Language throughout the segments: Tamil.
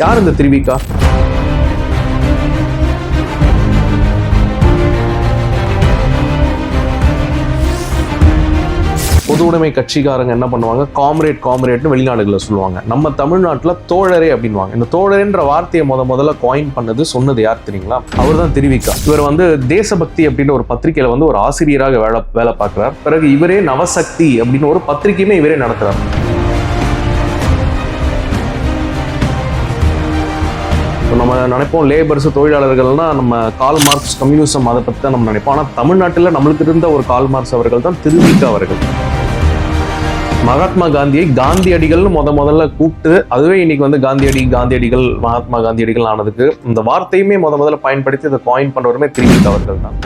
யார் இந்த திருவிக்கா? பொது உடைமை கட்சிக்காரங்க என்ன பண்ணுவாங்க? காம்ரேட் காம்ரேட்னு வெளிநாடுகளில் சொல்லுவாங்க. நம்ம தமிழ்நாட்டில் தோழரே அப்படின்வாங்க இந்த தோழரேன்ற வார்த்தையை முத முதல்ல காயின் பண்ணது சொன்னது யார் தெரியுங்களா? அவர் தான் திருவிக்கா. இவர் வந்து தேசபக்தி அப்படின்னு ஒரு பத்திரிகையில வந்து ஒரு ஆசிரியராக வேலை வேலை பார்க்குறார். பிறகு இவரே நவசக்தி அப்படின்னு ஒரு பத்திரிகையுமே இவரே நடத்துகிறார் இப்போ நம்ம நினைப்போம் லேபர்ஸ் தொழிலாளர்கள்னா நம்ம கால் மார்க்ஸ் கம்யூனிசம் அதை பற்றி தான் நம்ம நினைப்போம். ஆனால் தமிழ்நாட்டில் நம்மளுக்கு இருந்த ஒரு கால் மார்க்ஸ் அவர்கள் தான் திருவிக்கா அவர்கள். மகாத்மா காந்தியை காந்தியடிகள்னு முத முதல்ல கூப்பிட்டு அதுவே இன்னைக்கு வந்து காந்தியடி காந்தியடிகள் மகாத்மா காந்தியடிகள் ஆனதுக்கு இந்த வார்த்தையுமே முத முதல்ல பயன்படுத்தி இதை காயின் பண்ணுறவருமே திருவிக்கா அவர்கள் தான்.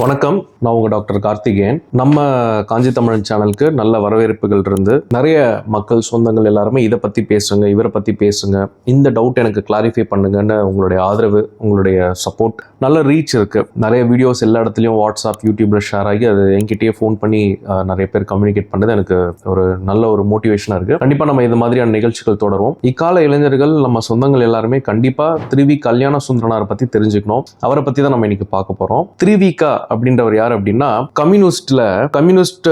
வணக்கம். நான் உங்கள் டாக்டர் கார்த்திகேயன். நம்ம காஞ்சி தமிழன் சேனலுக்கு நல்ல வரவேற்புகள் இருந்து நிறைய மக்கள் சொந்தங்கள் எல்லாருமே இதை பற்றி பேசுங்க இவரை பற்றி பேசுங்க. இந்த டவுட் எனக்கு கிளாரிஃபை பண்ணுங்கன்னு உங்களுடைய ஆதரவு உங்களுடைய சப்போர்ட் நல்ல ரீச் இருக்குது நிறைய வீடியோஸ் எல்லா இடத்துலையும் வாட்ஸ்அப் யூடியூப்ல ஷேர் ஆகி அது என்கிட்டயே ஃபோன் பண்ணி நிறைய பேர் கம்யூனிகேட் பண்ணது எனக்கு ஒரு நல்ல ஒரு மோட்டிவேஷனாக இருக்குது கண்டிப்பாக நம்ம இது மாதிரியான நிகழ்ச்சிகள் தொடரும் இக்கால இளைஞர்கள் நம்ம சொந்தங்கள் எல்லாருமே கண்டிப்பாக திருவி கல்யாண சுந்தரனாரை பற்றி தெரிஞ்சுக்கணும். அவரை பற்றி தான் நம்ம இன்னைக்கு பார்க்க போகிறோம் திருவிகா அப்படின்றவர் யார் அப்படின்னா கம்யூனிஸ்ட்ல கம்யூனிஸ்ட்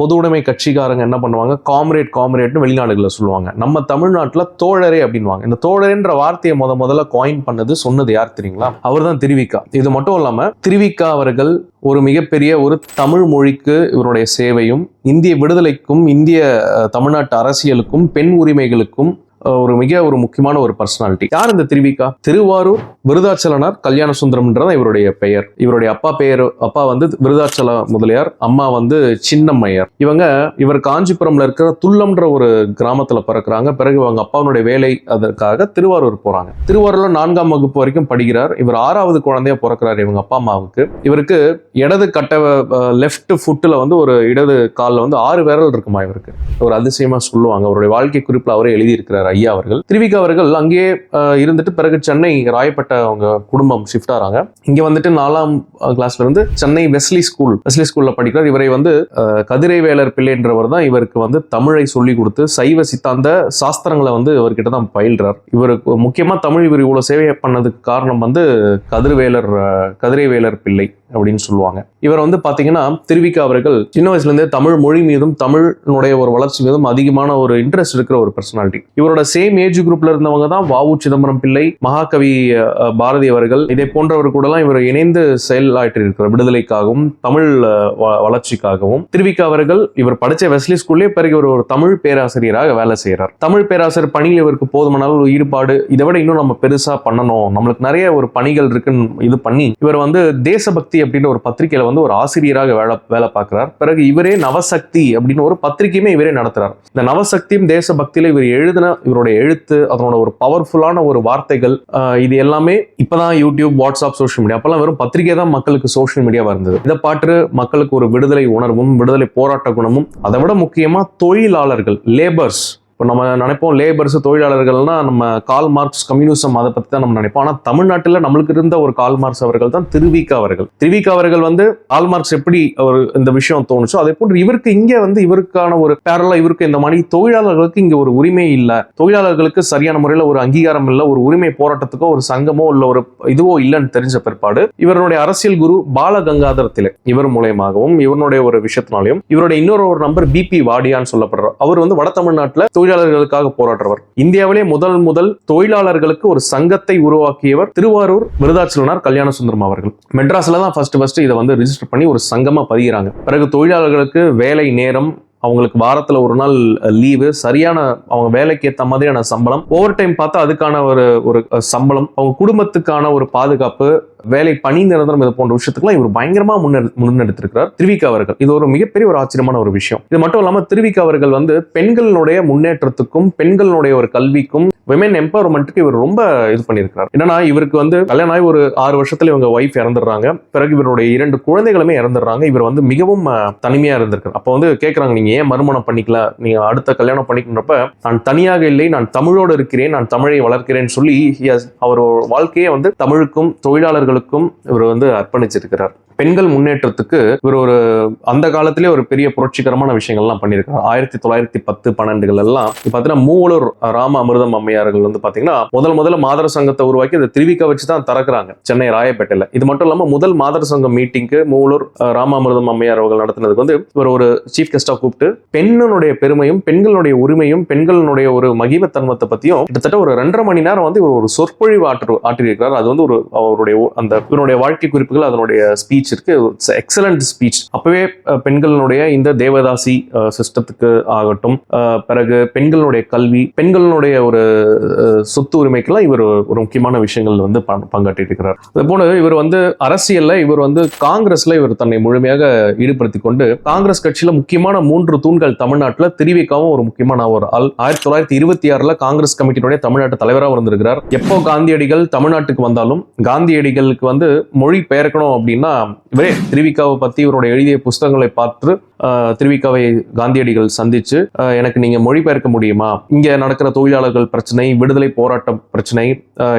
பொது உடைமை கட்சிக்காரங்க என்ன பண்ணுவாங்க? காம்ரேட் காம்ரேட்னு வெளிநாடுகளில் சொல்லுவாங்க. நம்ம தமிழ்நாட்டில் தோழரே அப்படின்வாங்க இந்த தோழரேன்ற வார்த்தையை முத முதல்ல காயின் பண்ணது சொன்னது யார் தெரியுங்களா? அவர் தான் திருவிக்கா. இது மட்டும் இல்லாம திருவிக்கா அவர்கள் ஒரு மிகப்பெரிய ஒரு தமிழ் மொழிக்கு இவருடைய சேவையும் இந்திய விடுதலைக்கும் இந்திய தமிழ்நாட்டு அரசியலுக்கும் பெண் உரிமைகளுக்கும் ஒரு மிக ஒரு முக்கியமான ஒரு பர்சனாலிட்டி யார் இந்த திருவிக்கா? திருவாரூர் விருதாச்சலனார் கல்யாண சுந்தரம்ன்றதான் இவருடைய பெயர். இவருடைய அப்பா பெயர் அப்பா வந்து விருதாச்சல முதலியார் அம்மா வந்து சின்னம்மையார். இவங்க இவர் காஞ்சிபுரம்ல இருக்கிற துள்ளம்ன்ற ஒரு கிராமத்துல பிறக்கிறாங்க. பிறகு இவங்க அப்பாவுடைய வேலை அதற்காக திருவாரூர் போறாங்க. திருவாரூர்ல நான்காம் வகுப்பு வரைக்கும் படிக்கிறார். இவர் ஆறாவது குழந்தையா பிறக்கிறார் இவங்க அப்பா அம்மாவுக்கு. இவருக்கு இடது கட்ட லெஃப்ட் ஃபுட்டில் வந்து ஒரு இடது காலில் வந்து ஆறு விரல் இருக்குமா இவருக்கு? ஒரு அதிசயமா சொல்லுவாங்க. அவருடைய வாழ்க்கை குறிப்பில் அவரே எழுதியிருக்கிறார் ஐயா அவர்கள். திருவிக அவர்கள் அங்கேயே இருந்துட்டு பிறகு சென்னை ராயப்பட்ட அவங்க குடும்பம் ஷிஃப்ட் ஆறாங்க. இங்க வந்துட்டு நாலாம் கிளாஸ்ல இருந்து சென்னை வெஸ்லி ஸ்கூல் வெஸ்லி ஸ்கூல்ல படிக்கிறார். இவரை வந்து கதிரைவேலர் பிள்ளைன்றவர் தான் இவருக்கு வந்து தமிழை சொல்லி கொடுத்து சைவ சித்தாந்த சாஸ்திரங்களை வந்து இவர்கிட்ட தான் பயில்றார். இவருக்கு முக்கியமா தமிழ் இவர் இவ்வளவு சேவை பண்ணதுக்கு காரணம் வந்து கதிர்வேலர் கதிரைவேலர் பிள்ளை அப்படின்னு சொல்லுவாங்க. இவர் வந்து பாத்தீங்கன்னா திருவிக்கா அவர்கள் சின்ன வயசுல இருந்தே தமிழ் மொழி மீதும் தமிழனுடைய ஒரு வளர்ச்சி மீதும் அதிகமான ஒரு இன்ட்ரெஸ்ட் இருக்கிற ஒரு பர்சனாலிட்டி இவரோட சேம் ஏஜ் குரூப்ல இருந்தவங்க தான் வாவு சிதம்பரம் பிள்ளை மகாகவி பாரதி அவர்கள். இதை போன்றவர் கூடலாம் இவர் இணைந்து செயலாற்றிருக்கிறார் விடுதலைக்காகவும் தமிழ் வ- வளர்ச்சிக்காகவும். திருவிக்கா அவர்கள் இவர் படிச்ச வெஸ்லி ஸ்கூல்லே பிறகு இவர் ஒரு தமிழ் பேராசிரியராக வேலை செய்கிறார் தமிழ் பேராசிரியர் பணியில் இவருக்கு போதுமான அளவு ஈடுபாடு. இதை விட இன்னும் நம்ம பெருசா பண்ணணும். நம்மளுக்கு நிறைய ஒரு பணிகள் இருக்குன்னு இது பண்ணி இவர் வந்து தேசபக்தி அப்படின்ற ஒரு பத்திரிகையில வந்து ஒரு ஆசிரியராக வேலை வேலை பார்க்கிறார். பிறகு இவரே நவசக்தி அப்படின்னு ஒரு பத்திரிகையுமே இவரே நடத்துறார். இந்த நவசக்தியும் தேசபக்தியில இவர் எழுதின இவருடைய எழுத்து அதனோட ஒரு பவர்ஃபுல்லான ஒரு வார்த்தைகள் இது எல்லாமே இப்போதான் யூடியூப் வாட்ஸ்அப் சோஷியல் மீடியா அப்போல்லாம் வெறும் பத்திரிகை தான் மக்களுக்கு சோஷியல் மீடியாவாக இருந்தது. இதை பாட்டு மக்களுக்கு ஒரு விடுதலை உணர்வும் விடுதலை போராட்ட குணமும் அதை விட முக்கியமாக தொழிலாளர்கள் லேபர்ஸ் இப்போ நம்ம நினைப்போம் லேபர்ஸ் தொழிலாளர்கள்னா நம்ம கால் மார்க்ஸ் கம்யூனிசம் அதை பற்றி தான் நம்ம நினைப்போம். ஆனால் தமிழ்நாட்டில் நம்மளுக்கு இருந்த ஒரு கால் மார்க்ஸ் அவர்கள் தான் திருவிக்கா அவர்கள். திருவிக்கா அவர்கள் வந்து கால் மார்க்ஸ் எப்படி ஒரு இந்த விஷயம் தோணுச்சோ அதே போன்று இவருக்கு இங்கே வந்து இவருக்கான ஒரு பேரலா இவருக்கு இந்த மாதிரி தொழிலாளர்களுக்கு இங்கே ஒரு உரிமை இல்லை. தொழிலாளர்களுக்கு சரியான முறையில் ஒரு அங்கீகாரம் இல்லை ஒரு உரிமை போராட்டத்துக்கோ ஒரு சங்கமோ இல்லை ஒரு இதுவோ இல்லைன்னு தெரிஞ்ச பிற்பாடு இவருடைய அரசியல் குரு பாலகங்காதர் திலக் இவர் மூலயமாகவும் இவருடைய ஒரு விஷயத்தினாலையும் இவருடைய இன்னொரு ஒரு நம்பர் பிபி வாடியான்னு சொல்லப்படுறார் அவர் வந்து வட தமிழ்நாட்டில் தொழிலாளர்களுக்காக போராடுறவர். இந்தியாவிலே முதல் முதல் தொழிலாளர்களுக்கு ஒரு சங்கத்தை உருவாக்கியவர் திருவாரூர் விருதாச்சலனார் கல்யாண சுந்தரம் அவர்கள். மெட்ராஸ்ல தான் ஃபர்ஸ்ட் ஃபர்ஸ்ட் இதை வந்து ரிஜிஸ்டர் பண்ணி ஒரு சங்கமா பதிகிறாங்க. பிறகு தொழிலாளர்களுக்கு வேலை நேரம் அவங்களுக்கு வாரத்தில் ஒரு நாள் லீவு சரியான அவங்க வேலைக்கு ஏற்ற மாதிரியான சம்பளம் ஓவர் டைம் பார்த்தா அதுக்கான ஒரு ஒரு சம்பளம் அவங்க குடும்பத்துக்கான ஒரு பாதுகாப்பு வேலை பணி நிரந்தரம் இது போன்ற விஷயத்துக்குலாம் இவர் பயங்கரமா முன்னெடு முன்னெடுத்திருக்கிறார். திருவிக்கா அவர்கள். இது ஒரு மிகப்பெரிய ஒரு ஆச்சரியமான ஒரு விஷயம். இது மட்டும் இல்லாமல் திருவிக்கா அவர்கள் வந்து பெண்களுடைய முன்னேற்றத்துக்கும் பெண்களுடைய ஒரு கல்விக்கும் விமன் எம்பவர்மெண்ட்டுக்கு இவர் ரொம்ப இது பண்ணியிருக்கிறார். என்னன்னா இவருக்கு வந்து கல்யாணம் ஆகி ஒரு ஆறு வருஷத்துல இவங்க ஒய்ஃப் இறந்துடுறாங்க. பிறகு இவருடைய இரண்டு குழந்தைகளுமே இறந்துடுறாங்க. இவர் வந்து மிகவும் தனிமையா இருந்திருக்காரு. அப்போ வந்து கேட்கறாங்க நீங்க ஏன் மறுமணம் பண்ணிக்கல? நீங்க அடுத்த கல்யாணம் பண்ணிக்கணுன்றப்ப நான் தனியாக இல்லை நான் தமிழோடு இருக்கிறேன் நான் தமிழை வளர்க்கிறேன் சொல்லி அவர் வாழ்க்கையே வந்து தமிழுக்கும் தொழிலாளர்களுக்கும் இவர் வந்து அர்ப்பணிச்சிருக்கிறார். பெண்கள் முன்னேற்றத்துக்கு இவர் ஒரு அந்த காலத்திலே ஒரு பெரிய புரட்சிகரமான விஷயங்கள்லாம் பண்ணியிருக்காரு ஆயிரத்தி தொள்ளாயிரத்தி பத்து பன்னெண்டுகள் எல்லாம் பாத்தீங்கன்னா மூவலூர் ராம அமிர்தம் அம்மையார்கள் வந்து பாத்தீங்கன்னா முதல் முதல்ல மாதர சங்கத்தை உருவாக்கி அதை திருவிக்க வச்சு தான் திறக்கிறாங்க. சென்னை ராயப்பேட்டையில. இது மட்டும் இல்லாம முதல் மாதர சங்கம் மீட்டிங்க்கு மூவலூர் ராம அமிர்தம் அம்மையார் அவர்கள் நடத்தினதுக்கு வந்து இவர் ஒரு சீஃப் கெஸ்டா கூப்பிட்டு பெண்ணுடைய பெருமையும் பெண்களுடைய உரிமையும் பெண்களுடைய ஒரு மகிமத்தன்மத்தை பத்தியும் கிட்டத்தட்ட ஒரு ரெண்டரை மணி நேரம் வந்து இவர் ஒரு சொற்பொழிவு ஆற்று ஆற்றியிருக்கிறார். அது வந்து ஒரு அவருடைய அந்த இவனுடைய வாழ்க்கை குறிப்புகள் அதனுடைய ஸ்பீச் இருக்கு. எக்ஸலண்ட் ஸ்பீச் அப்பவே பெண்களினுடைய பெண்களுடைய இந்த தேவதாசி சிஸ்டத்துக்கு ஆகட்டும் பிறகு பெண்களுடைய கல்வி பெண்களுடைய ஒரு சொத்து உரிமைக்கெல்லாம் இவர் ஒரு முக்கியமான விஷயங்கள் வந்து பங்- பங்காற்றிட்டு இருக்கிறார் அது போல இவர் வந்து அரசியல்ல இவர் வந்து காங்கிரஸ்ல இவர் தன்னை முழுமையாக ஈடுபடுத்தி கொண்டு காங்கிரஸ் கட்சியில முக்கியமான மூன்று தூண்கள் தமிழ்நாட்டில் திருவிக்காவும் ஒரு முக்கியமான ஒரு ஆள். ஆயிரத்தி தொள்ளாயிரத்தி இருபத்தி ஆறுல காங்கிரஸ் கமிட்டியினுடைய தமிழ்நாட்டு தலைவராக இருந்திருக்கிறார். எப்போ காந்தியடிகள் தமிழ்நாட்டுக்கு வந்தாலும் காந்தியடிகள் காந்தியடிகளுக்கு வந்து மொழி பெயர்க்கணும் அப்படின்னா இவரே திருவிக்காவை பற்றி இவருடைய எழுதிய புஸ்தகங்களை பார்த்து திருவிக்காவை காந்தியடிகள் சந்திச்சு எனக்கு நீங்க மொழிபெயர்க்க முடியுமா? இங்க நடக்கிற தொழிலாளர்கள் பிரச்சனை விடுதலை போராட்டம் பிரச்சனை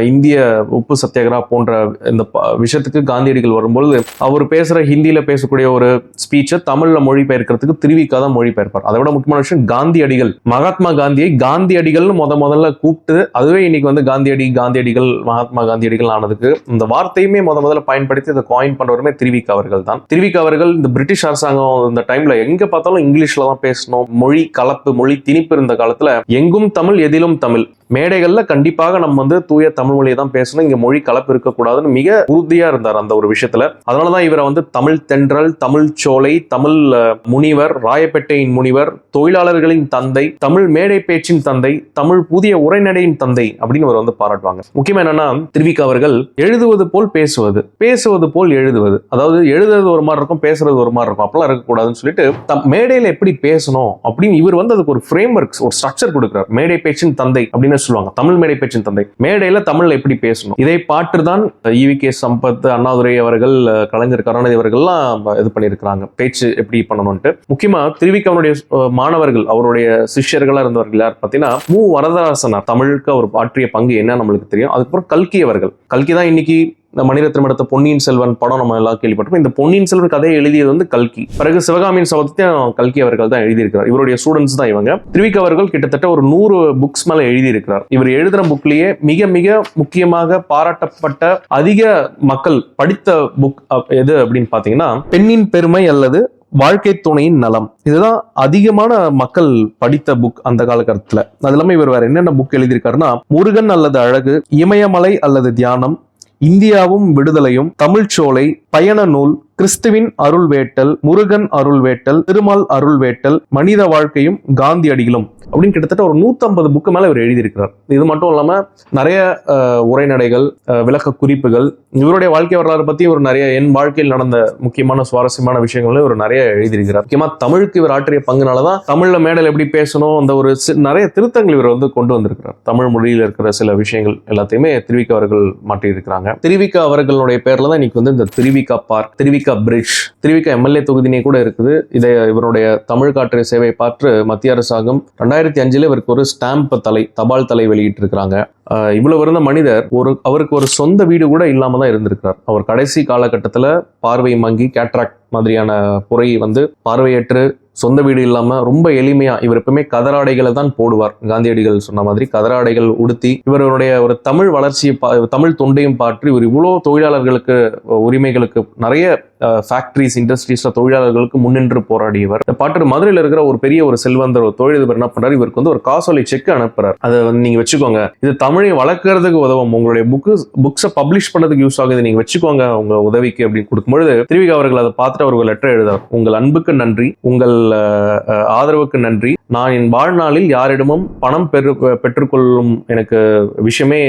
இந்திய உப்பு சத்தியாகிரா போன்ற இந்த விஷயத்துக்கு காந்தியடிகள் வரும்பொழுது அவர் பேசுற ஹிந்தியில பேசக்கூடிய ஒரு ஸ்பீச்சை தமிழ்ல மொழிபெயர்க்கிறதுக்கு திருவிக்கா தான் மொழிபெயர்ப்பார். அதை விட முக்கியமான விஷயம் காந்தியடிகள் மகாத்மா காந்தியை காந்தியடிகள்னு முத முதல்ல கூப்பிட்டு அதுவே இன்னைக்கு வந்து காந்தியடி காந்தியடிகள் மகாத்மா காந்தியடிகள் ஆனதுக்கு இந்த வார்த்தையுமே முத முதல்ல பயன்படுத்தி அதை காயின் பண்றவருமே திருவிக்கா அவர்கள் தான். திருவிக்கா அவர்கள் இந்த பிரிட்டிஷ் அரசாங்கம் இந்த டைம்ல எங்க பார்த்தாலும் இங்கிலீஷ்ல தான் பேசணும். மொழி கலப்பு மொழி திணிப்பு இருந்த காலத்துல எங்கும் தமிழ் எதிலும் தமிழ். மேடைகளில் கண்டிப்பாக நம்ம வந்து தூய தமிழ் மொழியை தான் பேசணும். இங்கே மொழி கலப்பு இருக்கக்கூடாதுன்னு மிக உறுதியாக இருந்தார் அந்த ஒரு விஷயத்தில். அதனால தான் இவரை வந்து தமிழ் தென்றல் தமிழ் சோலை தமிழ் முனிவர் ராயப்பேட்டையின் முனிவர் தொழிலாளர்களின் தந்தை தமிழ் மேடை பேச்சின் தந்தை தமிழ் புதிய உரைநடையின் தந்தை அப்படின்னு அவர் வந்து பாராட்டுவாங்க. முக்கியம் என்னன்னா திருவிக்கா அவர்கள் எழுதுவது போல் பேசுவது பேசுவது போல் எழுதுவது. அதாவது எழுதுறது ஒரு மாதிரி இருக்கும் பேசுறது ஒரு மாதிரி இருக்கும். அப்பெல்லாம் இருக்கக்கூடாதுன்னு சொல்லிட்டு தம் மேடையில் எப்படி பேசணும் அப்படின்னு இவர் வந்து அதுக்கு ஒரு ஃப்ரேம் ஒரு ஸ்ட்ரக்சர் கொடுக்குறார். மேடை பேச்சின் தந்தை அப்படின்னு சொல்லுவாங்க. தமிழ் மேடை பேச்சின் தந்தை. மேடையில தமிழ்ல எப்படி பேசணும்? இதை பாட்டு தான் ஈவி கே சம்பத் அண்ணாதுரை அவர்கள் கலைஞர் கருணாநிதி அவர்கள்லாம் இது பண்ணியிருக்கிறாங்க. பேச்சு எப்படி பண்ணணும்ட்டு முக்கியமா திருவிக்கவனுடைய அவனுடைய மாணவர்கள் அவருடைய சிஷ்யர்களாக இருந்தவர்கள் யார் பார்த்தீங்கன்னா மு. வரதராசனார். தமிழுக்கு அவர் ஆற்றிய பங்கு என்ன நம்மளுக்கு தெரியும்? அதுக்கப்புறம் கல்கி அவர்கள். கல்கி தான் இன்னைக்கு இந்த மணிரத்னம் எடுத்த பொன்னியின் செல்வன் படம் நம்ம எல்லாம் கேள்விப்பட்டோம் இந்த பொன்னியின் செல்வன் கதையை எழுதியது வந்து கல்கி. பிறகு சிவகாமியின் சபதத்தையும் கல்கி அவர்கள் தான் எழுதியிருக்கிறார். இவருடைய ஸ்டூடெண்ட்ஸ் தான் இவங்க. திருவிக்க அவர்கள் கிட்டத்தட்ட ஒரு நூறு புக்ஸ் மேல எழுதியிருக்கிறார். இவர் எழுதுற புக்லயே மிக மிக முக்கியமாக பாராட்டப்பட்ட அதிக மக்கள் படித்த புக் எது அப்படின்னு பாத்தீங்கன்னா பெண்ணின் பெருமை அல்லது வாழ்க்கை துணையின் நலம். இதுதான் அதிகமான மக்கள் படித்த புக் அந்த காலகட்டத்துல. அது இல்லாம இவர் வேற என்னென்ன புக் எழுதியிருக்காருன்னா முருகன் அல்லது அழகு இமயமலை அல்லது தியானம் இந்தியாவும் விடுதலையும் தமிழ்ச்சோலை பயண நூல் கிறிஸ்துவின் அருள் வேட்டல் முருகன் அருள் வேட்டல் திருமால் அருள் வேட்டல் மனித வாழ்க்கையும் காந்தியடிகளும் அப்படின்னு கிட்டத்தட்ட ஒரு 150 புக்கு மேல இவர் எழுதியிருக்கிறார். இது மட்டும் இல்லாம நிறைய உரைநடைகள் விளக்க குறிப்புகள் இவருடைய வாழ்க்கை வரலாறு பத்தி ஒரு நிறைய என் வாழ்க்கையில் நடந்த முக்கியமான சுவாரஸ்யமான விஷயங்களும் இவர் நிறைய எழுதியிருக்கிறார். முக்கியமா தமிழுக்கு இவர் ஆற்றிய பங்குனாலதான் தமிழ்ல மேடல் எப்படி பேசணும் அந்த ஒரு நிறைய திருத்தங்கள் இவர் வந்து கொண்டு வந்திருக்கிறார். தமிழ் மொழியில் இருக்கிற சில விஷயங்கள் எல்லாத்தையுமே திருவிக்க அவர்கள் மாற்றியிருக்கிறாங்க. திருவிக்க அவர்களுடைய பேர்ல தான் இன்னைக்கு வந்து இந்த Thiruvika park Thiruvika bridge. Thiruvika MLA தொகுதினே கூட இருக்குது. இதை இவருடைய தமிழ் காற்று சேவை பார்த்து மத்திய அரசாங்கம் ரெண்டாயிரத்தி அஞ்சுல இவருக்கு ஒரு ஸ்டாம்ப் தலை தபால் தலை வெளியிட்டு இருக்கிறாங்க இவ்வளவு இருந்த மனிதர் ஒரு அவருக்கு ஒரு சொந்த வீடு கூட இல்லாம தான் இருந்திருக்கிறார். அவர் கடைசி காலகட்டத்தில் பார்வை மங்கி கேட்ராக்ட் மாதிரியான புரை வந்து பார்வையற்று சொந்த வீடு இல்லாமல் ரொம்ப எளிமையாக இவர் எப்பவுமே கதராடைகளை தான் போடுவார். காந்தியடிகள் சொன்ன மாதிரி கதராடைகள் உடுத்தி இவருடைய ஒரு தமிழ் வளர்ச்சியை பா- தமிழ் தொண்டையும் பாற்றி இவர் இவ்வளோ தொழிலாளர்களுக்கு உரிமைகளுக்கு நிறைய ஃபேக்ட்ரிஸ் இண்டஸ்ட்ரீஸில் தொழிலாளர்களுக்கு முன்னின்று போராடியவர். இந்த பாட்டு மதுரையில் இருக்கிற ஒரு பெரிய ஒரு செல்வந்தர் ஒரு தொழிலதிபர் என்ன பண்ணுறாரு இவருக்கு வந்து ஒரு காசோலை செக் அனுப்புறாரு. அதை வந்து நீங்கள் வச்சுக்கோங்க. இது தமிழை வளர்க்கறதுக்கு உதவும். உங்களுடைய புக்கு புக்ஸை பப்ளிஷ் பண்ணுறதுக்கு யூஸ் ஆகுது. நீங்கள் வச்சுக்கோங்க. உங்கள் உதவிக்கு அப்படின்னு கொடுக்கும்பொழுது திருவிக அவர்கள் அதை பார்த்துட்டு அவர் லெட்டர் எழுதார் உங்கள் அன்புக்கு நன்றி. உங்கள் உங்கள் ஆதரவுக்கு நன்றி. நான் என் வாழ்நாளில் யாரிடமும் பணம் பெரு பெற்றுக்கொள்ளும் எனக்கு விஷயமே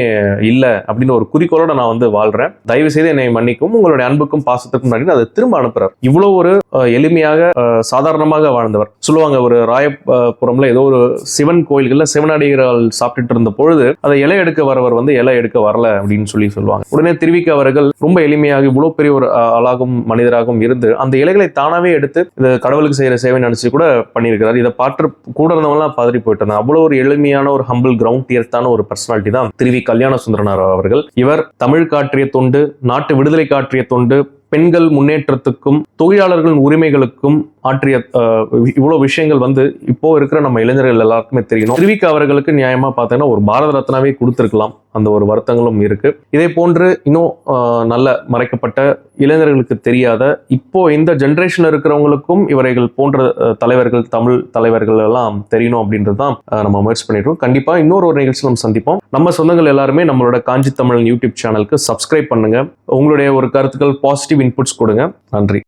இல்லை அப்படின்னு ஒரு குறிக்கோளோட நான் வந்து வாழ்றேன். தயவு செய்து என்னை மன்னிக்கும் உங்களுடைய அன்புக்கும் பாசத்துக்கும் நன்றி. அதை திரும்ப அனுப்புறார் இவ்வளவு ஒரு எளிமையாக சாதாரணமாக வாழ்ந்தவர். சொல்லுவாங்க ஒரு ராயபுரம்ல ஏதோ ஒரு சிவன் கோயில்கள்ல சிவனடிகள் சாப்பிட்டுட்டு இருந்த பொழுது அதை இலை எடுக்க வரவர் வந்து இலை எடுக்க வரல அப்படின்னு சொல்லி சொல்லுவாங்க. உடனே திருவிக்க அவர்கள் ரொம்ப எளிமையாக இவ்வளவு பெரிய ஒரு அஹ், ஆளாகும் மனிதராகவும் இருந்து அந்த இலைகளை தானாவே எடுத்து இந்த கடவுளுக்கு செய்யற சேவை நினைச்சு கூட பண்ணியிருக்கிறார். இதை பாட்டு கூட இருந்தவங்களாம் பாதிரி போயிட்டு அவ்வளோ அவ்வளவு ஒரு எளிமையான ஒரு ஹம்பிள் கிரவுண்ட் டியர்த்தான ஒரு பர்சனாலிட்டி தான் திருவி கல்யாண சுந்தரனார் அவர்கள். இவர் தமிழ் காற்றிய தொண்டு நாட்டு விடுதலை காற்றிய தொண்டு பெண்கள் முன்னேற்றத்துக்கும் தொழிலாளர்களின் உரிமைகளுக்கும் ஆற்றிய இவ்வளோ விஷயங்கள் வந்து இப்போ இருக்கிற நம்ம இளைஞர்கள் எல்லாருக்குமே தெரியணும் திருவிக்கு அவர்களுக்கு நியாயமா பார்த்தீங்கன்னா ஒரு பாரத ரத்னாவே கொடுத்துருக்கலாம். அந்த ஒரு வருத்தங்களும் இருக்கு. இதே போன்று இன்னும் நல்ல மறைக்கப்பட்ட இளைஞர்களுக்கு தெரியாத இப்போ இந்த ஜென்ரேஷன்ல இருக்கிறவங்களுக்கும் இவர்கள் போன்ற தலைவர்கள் தமிழ் தலைவர்கள் எல்லாம் தெரியணும் அப்படின்றது தான் நம்ம முயற்சி பண்ணிட்டு கண்டிப்பா இன்னொரு ஒரு நிகழ்ச்சி நம்ம சந்திப்போம். நம்ம சொந்தங்கள் எல்லாருமே நம்மளோட காஞ்சி தமிழ் யூடியூப் சேனலுக்கு சப்ஸ்கிரைப் பண்ணுங்க. உங்களுடைய ஒரு கருத்துக்கள் பாசிட்டிவ் இன்புட்ஸ் கொடுங்க. நன்றி.